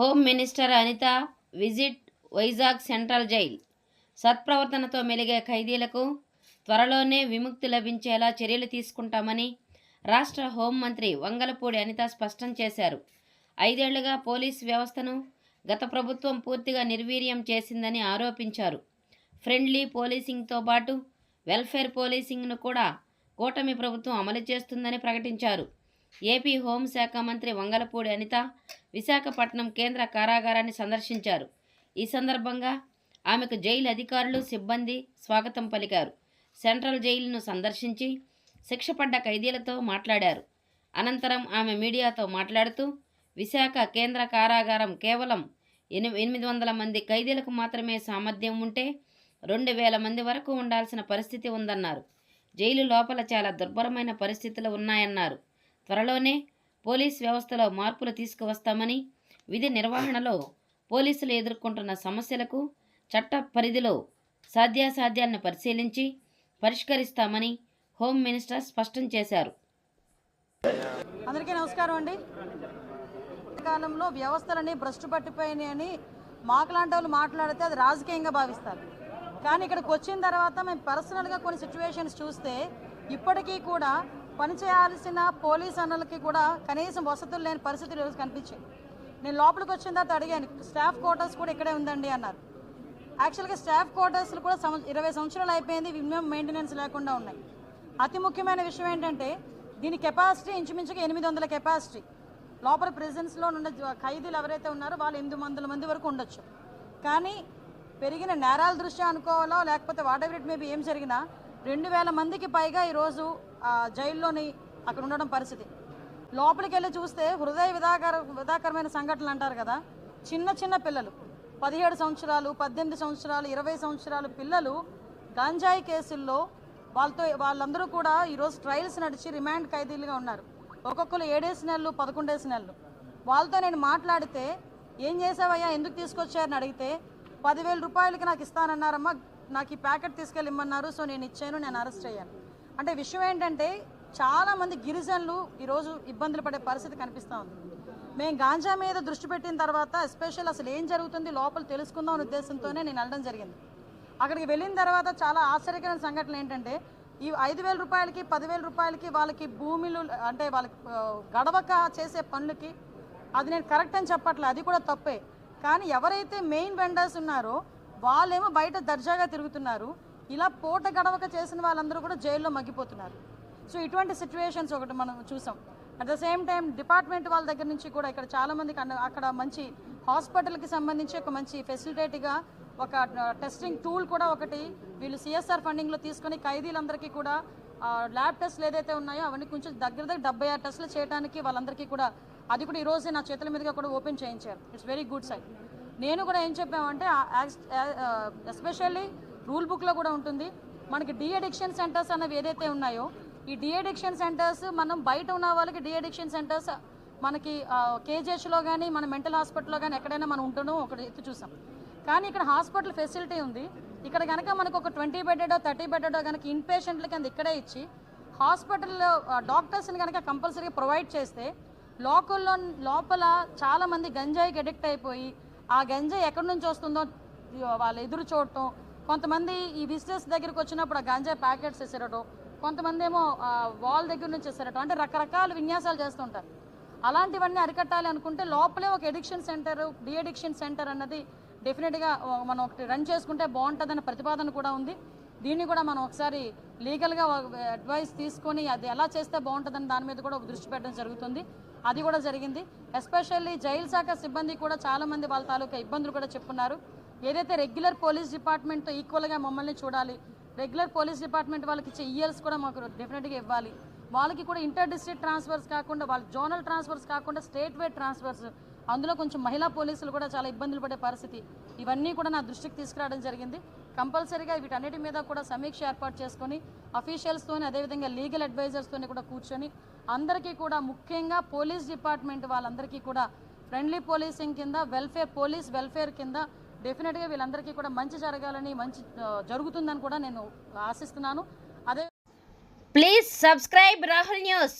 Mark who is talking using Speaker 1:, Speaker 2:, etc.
Speaker 1: Home minister Anitha visit Vizag central jail. సత్ప్రవర్తనతో మెలిగే ఖైదీలకు త్వరలోనే విముక్తి లభించేలా చర్యలు తీసుకుంటామని రాష్ట్ర హోంమంత్రి వంగలపూడి అనిత స్పష్టం చేశారు. ఐదేళ్ళుగా పోలీస్ వ్యవస్థను గత ప్రభుత్వం పూర్తిగా నిర్వీర్యం చేసిందని ఆరోపించారు. ఫ్రెండ్లీ పోలీసింగ్తో పాటు వెల్ఫేర్ పోలీసింగ్ను కూడా కూటమి ప్రభుత్వం అమలు చేస్తుందని ప్రకటించారు. ఏపీ హోంశాఖ మంత్రి వంగలపూడి అనిత విశాఖపట్నం కేంద్ర కారాగారాన్ని సందర్శించారు. ఈ సందర్భంగా ఆమెకు జైలు అధికారులు సిబ్బంది స్వాగతం పలికారు. సెంట్రల్ జైలును సందర్శించి శిక్షపడ్డ ఖైదీలతో మాట్లాడారు. అనంతరం ఆమె మీడియాతో మాట్లాడుతూ విశాఖ కేంద్ర కారాగారం కేవలం ఎని ఎనిమిది వందల మంది ఖైదీలకు మాత్రమే సామర్థ్యం ఉంటే రెండు వేల మంది వరకు ఉండాల్సిన పరిస్థితి ఉందన్నారు. జైలు లోపల చాలా దుర్భరమైన పరిస్థితులు ఉన్నాయన్నారు. త్వరలోనే పోలీస్ వ్యవస్థలో మార్పులు తీసుకువస్తామని విధి నిర్వహణలో పోలీసులు ఎదుర్కొంటున్న సమస్యలకు చట్ట పరిధిలో సాధ్యాసాధ్యాలను పరిశీలించి పరిష్కరిస్తామని హోమ్ మినిస్టర్ స్పష్టం చేశారు.
Speaker 2: అందరికీ నమస్కారం అండి. కాలంలో వ్యవస్థలన్నీ భ్రష్టు పట్టిపోయినాయని మాకులాంటి వాళ్ళు మాట్లాడితే అది రాజకీయంగా భావిస్తారు. కానీ ఇక్కడికి వచ్చిన తర్వాత మేము పర్సనల్గా కొన్ని సిచ్యువేషన్స్ చూస్తే ఇప్పటికీ కూడా పనిచేయాల్సిన పోలీస్ అన్నలకి కూడా కనీసం వసతులు లేని పరిస్థితులు ఈరోజు కనిపించాయి. నేను లోపలికి వచ్చిన తర్వాత అడిగాను స్టాఫ్ క్వార్టర్స్ కూడా ఇక్కడే ఉందండి అన్నారు. యాక్చువల్గా స్టాఫ్ క్వార్టర్స్లు కూడా సంవ ఇరవై సంవత్సరాలు అయిపోయింది మినిమం మెయింటెనెన్స్ లేకుండా ఉన్నాయి. అతి ముఖ్యమైన విషయం ఏంటంటే దీని కెపాసిటీ ఇంచుమించుగా ఎనిమిది వందల కెపాసిటీ. లోపల ప్రెజెన్స్లో ఉన్న జ- ఖైదీలు ఎవరైతే ఉన్నారో వాళ్ళు ఎనిమిది వందల మంది వరకు ఉండొచ్చు. కానీ పెరిగిన నేరాల దృష్ట్యా అనుకోవాలో లేకపోతే వాట్ ఎవర్ ఇట్ మేబీ ఏం జరిగినా రెండు వేల మందికి పైగా ఈరోజు జైల్లోని అక్కడ ఉండడం పరిస్థితి. లోపలికి వెళ్ళి చూస్తే హృదయ విధాకర విధాకరమైన సంఘటనలు అంటారు కదా. చిన్న చిన్న పిల్లలు. పదిహేడు సంవత్సరాలు పద్దెనిమిది సంవత్సరాలు ఇరవై సంవత్సరాలు పిల్లలు గంజాయి కేసుల్లో వాళ్ళతో వాళ్ళందరూ కూడా ఈరోజు ట్రయల్స్ నడిచి రిమాండ్ ఖైదీలుగా ఉన్నారు. ఒక్కొక్కరు ఏడేసి నెలలు పదకొండేసి నెలలు. వాళ్ళతో నేను మాట్లాడితే ఏం చేసావయ్యా? ఎందుకు తీసుకొచ్చారని అడిగితే పదివేల రూపాయలకి నాకు ఇస్తానన్నారమ్మా నాకు ఈ ప్యాకెట్ తీసుకెళ్ళి ఇమ్మన్నారు సో నేను ఇచ్చాను నేను అరెస్ట్ అయ్యాను. అంటే విషయం ఏంటంటే చాలామంది గిరిజనులు ఈరోజు ఇబ్బందులు పడే పరిస్థితి కనిపిస్తూ ఉంది. మేము గాంజా మీద దృష్టి పెట్టిన తర్వాత ఎస్పెషల్ అసలు ఏం జరుగుతుంది లోపల తెలుసుకుందాం అనే ఉద్దేశంతోనే నేను వెళ్ళడం జరిగింది. అక్కడికి వెళ్ళిన తర్వాత చాలా ఆశ్చర్యకరమైన సంఘటనలు ఏంటంటే ఈ ఐదు వేల రూపాయలకి పదివేల రూపాయలకి వాళ్ళకి భూమిలు అంటే వాళ్ళకి గడవక చేసే పనులకి అది నేను కరెక్ట్ అని చెప్పట్లే అది కూడా తప్పే. కానీ ఎవరైతే మెయిన్ వెండర్స్ ఉన్నారో వాళ్ళేమో బయట దర్జాగా తిరుగుతున్నారు. ఇలా పూట గడవక చేసిన వాళ్ళందరూ కూడా జైల్లో మగ్గిపోతున్నారు. సో ఇటువంటి సిచ్యువేషన్స్ ఒకటి మనం చూసాం. At the same time department వాళ్ళ దగ్గర నుంచి కూడా ఇక్కడ చాలామంది అక్కడ మంచి హాస్పిటల్కి సంబంధించి ఒక మంచి ఫెసిలిటేట్గా ఒక టెస్టింగ్ టూల్ కూడా ఒకటి వీళ్ళు సిఎస్ఆర్ ఫండింగ్లో తీసుకొని ఖైదీలందరికీ కూడా ల్యాబ్ టెస్ట్లు ఏదైతే ఉన్నాయో అవన్నీ కొంచెం దగ్గర దగ్గర డెబ్బై ఆరు టెస్టులు చేయడానికి వాళ్ళందరికీ కూడా అది కూడా ఈ రోజే నా చేతుల మీదుగా కూడా ఓపెన్ చేయించారు. ఇట్స్ వెరీ గుడ్ సైడ్ నేను కూడా ఏం చెప్పామంటే ఎస్పెషల్లీ రూల్ బుక్లో కూడా ఉంటుంది. మనకి డి అడిక్షన్ సెంటర్స్ అన్నవి ఏదైతే ఉన్నాయో ఈ డి అడిక్షన్ సెంటర్స్ మనం బయట ఉన్న వాళ్ళకి డి అడిక్షన్ సెంటర్స్ మనకి కేజీహెచ్లో కానీ మన మెంటల్ హాస్పిటల్లో కానీ ఎక్కడైనా మనం ఉంటున్నాం ఒకటి ఎత్తు చూసాం. కానీ ఇక్కడ హాస్పిటల్ ఫెసిలిటీ ఉంది. ఇక్కడ కనుక మనకు ఒక ట్వంటీ బెడెడో థర్టీ బెడెడో కనుక ఇన్ పేషెంట్ల కింద ఇక్కడే ఇచ్చి హాస్పిటల్లో డాక్టర్స్ని కనుక కంపల్సరీగా ప్రొవైడ్ చేస్తే లోకల్లో లోపల చాలామంది గంజాయికి అడిక్ట్ అయిపోయి ఆ గంజాయి ఎక్కడి నుంచి వస్తుందో వాళ్ళు ఎదురు చూడటం కొంతమంది ఈ విజిటర్స్ దగ్గరికి వచ్చినప్పుడు ఆ గాంజా ప్యాకెట్స్ వేసేరటం కొంతమంది ఏమో వాల్ దగ్గర నుంచి వేసేరటం అంటే రకరకాల విన్యాసాలు చేస్తుంటారు అలాంటివన్నీ అరికట్టాలి అనుకుంటే లోపలే ఒక addiction centre de addiction centre అన్నది డెఫినెట్గా మనం ఒకటి రన్ చేసుకుంటే బాగుంటుందన్న ప్రతిపాదన కూడా ఉంది. దీన్ని కూడా మనం ఒకసారి లీగల్గా అడ్వైస్ తీసుకొని అది ఎలా చేస్తే బాగుంటుందని దాని మీద కూడా ఒక దృష్టి పెట్టడం జరుగుతుంది. అది కూడా జరిగింది. ఎస్పెషల్లీ జైలు శాఖ సిబ్బంది కూడా చాలామంది వాళ్ళ తాలూకా ఇబ్బందులు కూడా చెప్పున్నారు. ఏదైతే రెగ్యులర్ పోలీస్ డిపార్ట్మెంట్తో ఈక్వల్గా మమ్మల్ని చూడాలి రెగ్యులర్ పోలీస్ డిపార్ట్మెంట్ వాళ్ళకి ఇచ్చే ఇయర్స్ కూడా మాకు డెఫినెట్గా ఇవ్వాలి. వాళ్ళకి కూడా ఇంటర్ డిస్ట్రిక్ట్ ట్రాన్స్ఫర్స్ కాకుండా వాళ్ళ జోనల్ ట్రాన్స్ఫర్స్ కాకుండా స్టేట్ వైడ్ ట్రాన్స్ఫర్స్. అందులో కొంచెం మహిళా పోలీసులు కూడా చాలా ఇబ్బందులు పడే పరిస్థితి. ఇవన్నీ కూడా నా దృష్టికి తీసుకురావడం జరిగింది. కంపల్సరీగా వీటన్నిటి మీద కూడా సమీక్ష ఏర్పాటు చేసుకొని అఫీషియల్స్తోని అదేవిధంగా లీగల్ అడ్వైజర్స్తోని కూడా కూర్చొని అందరికీ కూడా ముఖ్యంగా పోలీస్ డిపార్ట్మెంట్ వాళ్ళందరికీ కూడా ఫ్రెండ్లీ పోలీసింగ్ కింద వెల్ఫేర్ పోలీస్ వెల్ఫేర్ కింద డెఫినెట్గా వీళ్ళందరికీ కూడా మంచి జరగాలని మంచి జరుగుతుందని కూడా నేను ఆశిస్తున్నాను. అదే
Speaker 1: ప్లీజ్ సబ్స్క్రైబ్ రాహుల్ న్యూస్